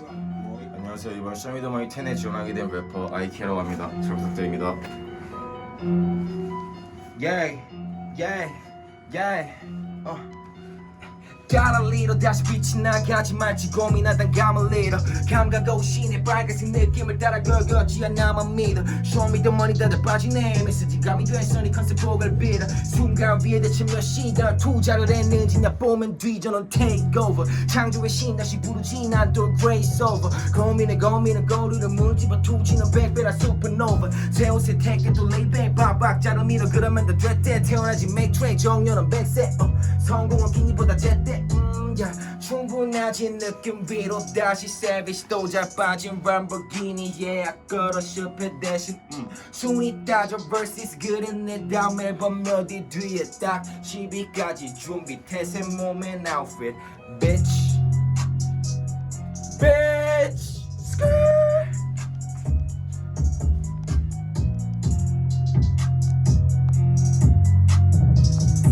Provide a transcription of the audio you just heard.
안녕하세요. 이번 쇼미더머니 10에 지원하게 된 래퍼 아이키라고 합니다. 잘 부탁드립니다. Yeah, yeah, yeah. 어. 따라 리로 다시 빛이 나게 하지 말지 고민하던 감을 리로 감각 오신의 빨간색 느낌을 따라 걸걷지 않나만 믿어. Show me the money 다들 빠지네. 메시지감이 네 컨셉 곡을 빌어. 순간 위에 대체 몇 시간 투자를 했는지 나 보면 뒤져 넌 take over 창조의 신 다시 부르지 난또 grace over 고민에 고민은 거리를 물집어 투지는 백배라 supernova. 새 옷에 택게 또 레이백 박박자로 밀어 그러면 다 됐대. 태어나지 track 정렬은 백세. 어, 성공은 기니보다 제때. 음, yeah. 충분하지 느낌 위로 다시 savage 또잘 빠진 람보르기니 yeah 걸어 실패 대신 음. 순위 따져 versus 그린 내 다음 앨범 몇위 뒤에 딱. 10위까지 준비 태세 몸엔 outfit bitch